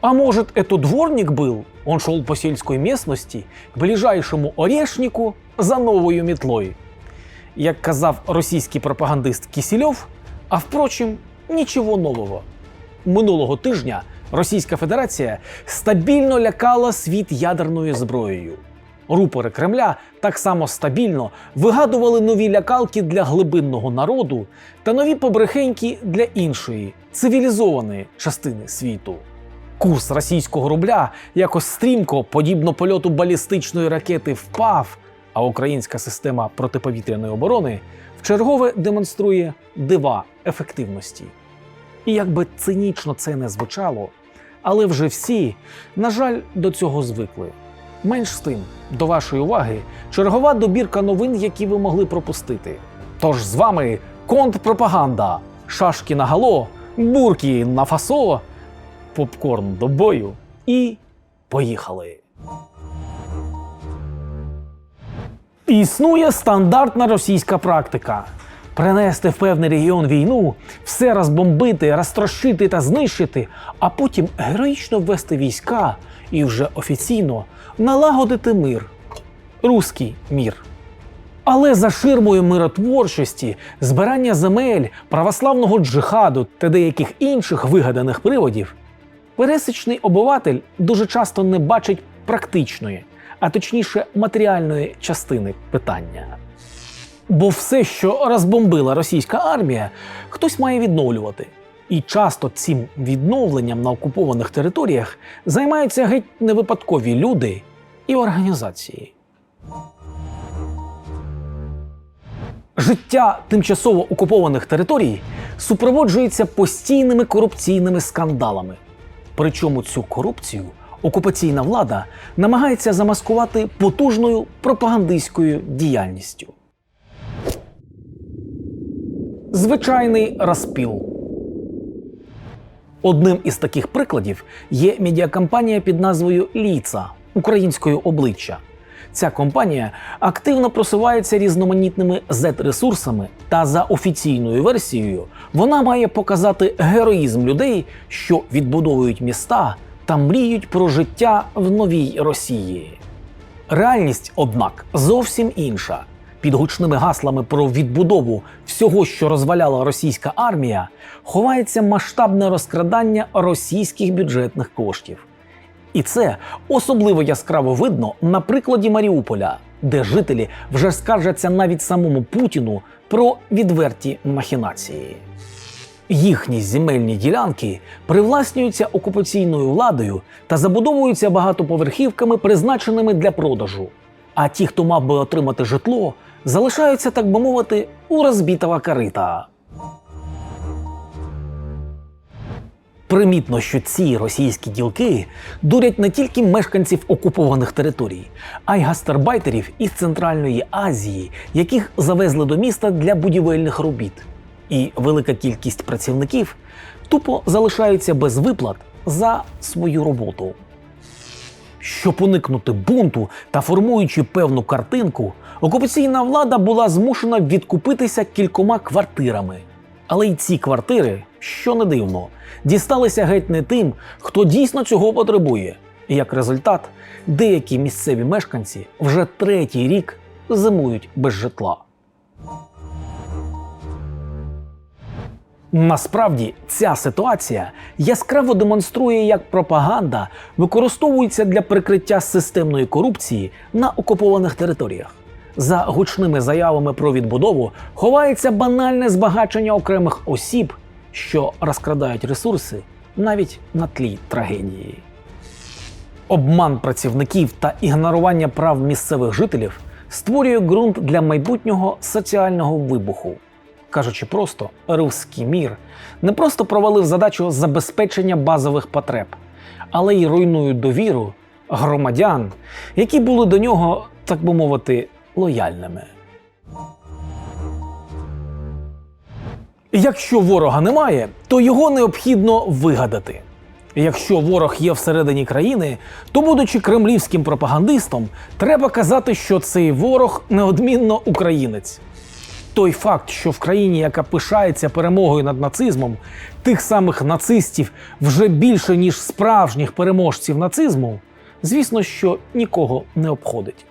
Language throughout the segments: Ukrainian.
А может, это дворник был? Он шел по сельской местности к ближайшему орешнику за новою мітлою. Як казав російський пропагандист Кісільов, а впрочем, нічого нового. Минулого тижня Російська Федерація стабільно лякала світ ядерною зброєю. Рупори Кремля так само стабільно вигадували нові лякалки для глибинного народу та нові побрехеньки для іншої цивілізованої частини світу. Курс російського рубля якось стрімко, подібно польоту балістичної ракети, впав, а українська система протиповітряної оборони вчергове демонструє дива ефективності. І як би цинічно це не звучало, але вже всі, на жаль, до цього звикли. Менш з тим, до вашої уваги, чергова добірка новин, які ви могли пропустити. Тож з вами контрпропаганда, шашки на гало, бурки на фасо, попкорн до бою і поїхали. Існує стандартна російська практика. Принести в певний регіон війну, все розбомбити, розтрощити та знищити, а потім героїчно ввести війська і вже офіційно налагодити мир. Руський мір. Але за ширмою миротворчості, збирання земель, православного джихаду та деяких інших вигаданих приводів, пересічний обиватель дуже часто не бачить практичної, а точніше матеріальної частини питання. Бо все, що розбомбила російська армія, хтось має відновлювати. І часто цим відновленням на окупованих територіях займаються геть невипадкові люди і організації. Життя тимчасово окупованих територій супроводжується постійними корупційними скандалами. Причому цю корупцію окупаційна влада намагається замаскувати потужною пропагандистською діяльністю. Звичайний розпіл. Одним із таких прикладів є медіакампанія під назвою Ліца українською обличчя. Ця компанія активно просувається різноманітними Z-ресурсами, та за офіційною версією вона має показати героїзм людей, що відбудовують міста та мріють про життя в новій Росії. Реальність, однак, зовсім інша. Під гучними гаслами про відбудову всього, що розваляла російська армія, ховається масштабне розкрадання російських бюджетних коштів. І це особливо яскраво видно на прикладі Маріуполя, де жителі вже скаржаться навіть самому Путіну про відверті махінації. Їхні земельні ділянки привласнюються окупаційною владою та забудовуються багатоповерхівками, призначеними для продажу. А ті, хто мав би отримати житло, залишаються, так би мовити, у розбітого корита. Примітно, що ці російські ділки дурять не тільки мешканців окупованих територій, а й гастарбайтерів із Центральної Азії, яких завезли до міста для будівельних робіт. І велика кількість працівників тупо залишаються без виплат за свою роботу. Щоб уникнути бунту та формуючи певну картинку, окупаційна влада була змушена відкупитися кількома квартирами. Але й ці квартири, що не дивно, дісталися геть не тим, хто дійсно цього потребує. Як результат, деякі місцеві мешканці вже третій рік зимують без житла. Насправді ця ситуація яскраво демонструє, як пропаганда використовується для прикриття системної корупції на окупованих територіях. За гучними заявами про відбудову ховається банальне збагачення окремих осіб, що розкрадають ресурси навіть на тлі трагедії. Обман працівників та ігнорування прав місцевих жителів створює ґрунт для майбутнього соціального вибуху. Кажучи просто, руський мір не просто провалив задачу забезпечення базових потреб, але й руйнує довіру громадян, які були до нього, так би мовити, лояльними. Якщо ворога немає, то його необхідно вигадати. Якщо ворог є всередині країни, то, будучи кремлівським пропагандистом, треба казати, що цей ворог неодмінно українець. Той факт, що в країні, яка пишається перемогою над нацизмом, тих самих нацистів вже більше, ніж справжніх переможців нацизму, звісно, що нікого не обходить.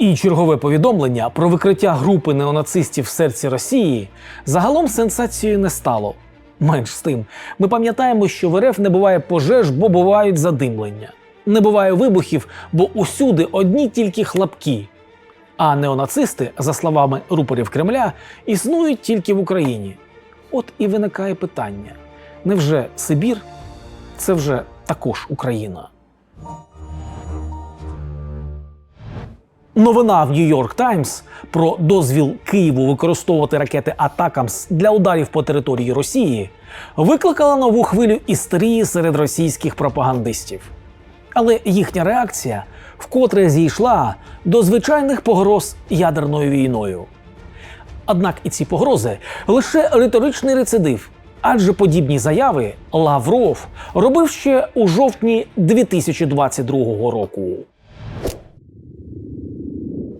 І чергове повідомлення про викриття групи неонацистів в серці Росії загалом сенсацією не стало. Менш з тим, ми пам'ятаємо, що в РФ не буває пожеж, бо бувають задимлення. Не буває вибухів, бо усюди одні тільки хлопки. А неонацисти, за словами рупорів Кремля, існують тільки в Україні. От і виникає питання: невже Сибір це вже також Україна? Новина в Нью-Йорк Таймс про дозвіл Києву використовувати ракети Атакамс для ударів по території Росії викликала нову хвилю істерії серед російських пропагандистів. Але їхня реакція вкотре зійшла до звичайних погроз ядерною війною. Однак і ці погрози лише риторичний рецидив, адже подібні заяви Лавров робив ще у жовтні 2022 року.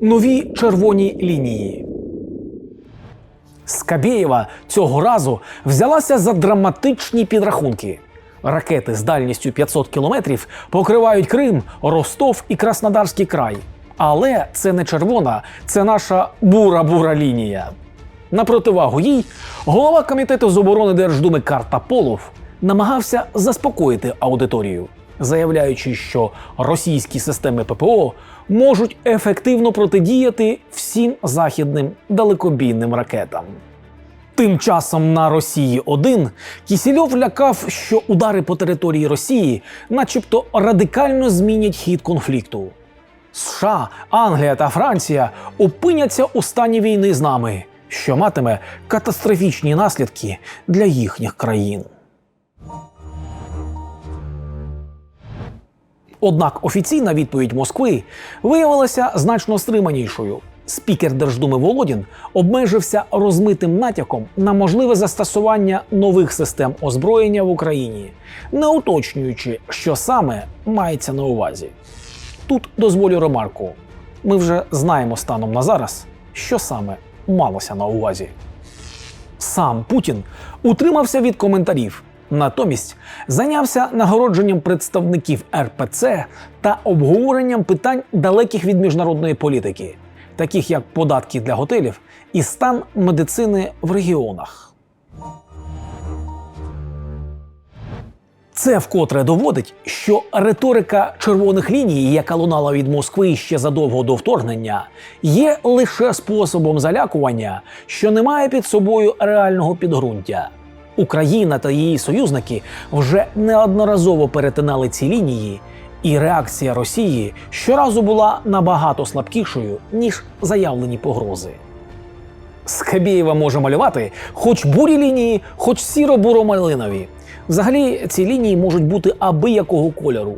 Нові червоні лінії. Скабєєва цього разу взялася за драматичні підрахунки. Ракети з дальністю 500 кілометрів покривають Крим, Ростов і Краснодарський край. Але це не червона, це наша бура-бура лінія. На противагу їй голова комітету з оборони Держдуми Картаполов намагався заспокоїти аудиторію, заявляючи, що російські системи ППО можуть ефективно протидіяти всім західним далекобійним ракетам. Тим часом на Росії 1 Кісільов лякав, що удари по території Росії, начебто, радикально змінять хід конфлікту. США, Англія та Франція опиняться у стані війни з нами, що матиме катастрофічні наслідки для їхніх країн. Однак офіційна відповідь Москви виявилася значно стриманішою. Спікер Держдуми Володін обмежився розмитим натяком на можливе застосування нових систем озброєння в Україні, не уточнюючи, що саме мається на увазі. Тут дозволю ремарку: ми вже знаємо станом на зараз, що саме малося на увазі. Сам Путін утримався від коментарів, натомість зайнявся нагородженням представників РПЦ та обговоренням питань далеких від міжнародної політики, таких як податки для готелів і стан медицини в регіонах. Це вкотре доводить, що риторика червоних ліній, яка лунала від Москви ще задовго до вторгнення, є лише способом залякування, що не має під собою реального підґрунтя. Україна та її союзники вже неодноразово перетинали ці лінії, і реакція Росії щоразу була набагато слабкішою ніж заявлені погрози. Скабєєва може малювати хоч бурі лінії, хоч сіро-буро-малинові. Взагалі, ці лінії можуть бути аби якого кольору.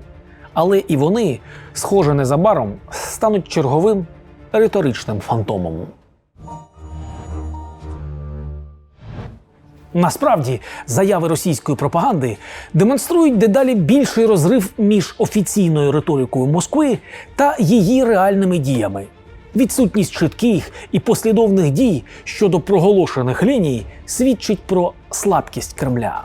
Але і вони, схоже, незабаром стануть черговим риторичним фантомом. Насправді, заяви російської пропаганди демонструють дедалі більший розрив між офіційною риторикою Москви та її реальними діями. Відсутність чітких і послідовних дій щодо проголошених ліній свідчить про слабкість Кремля.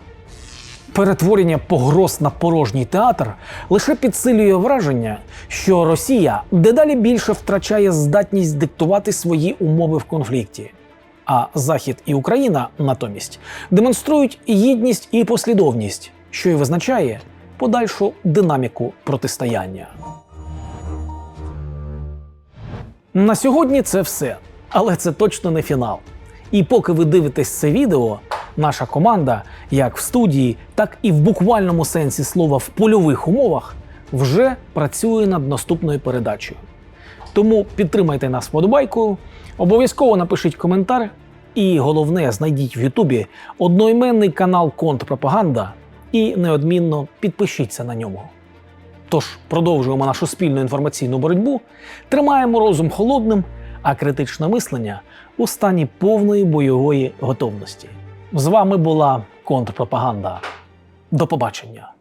Перетворення погроз на порожній театр лише підсилює враження, що Росія дедалі більше втрачає здатність диктувати свої умови в конфлікті. А Захід і Україна натомість демонструють єдність і послідовність, що й визначає подальшу динаміку протистояння. На сьогодні це все, але це точно не фінал. І поки ви дивитесь це відео, наша команда, як в студії, так і в буквальному сенсі слова в польових умовах, вже працює над наступною передачею. Тому підтримайте нас вподобайкою, обов'язково напишіть коментар, і головне, знайдіть в Ютубі одноіменний канал Контрпропаганда і неодмінно підпишіться на ньому. Тож продовжуємо нашу спільну інформаційну боротьбу, тримаємо розум холодним, а критичне мислення у стані повної бойової готовності. З вами була контрпропаганда. До побачення!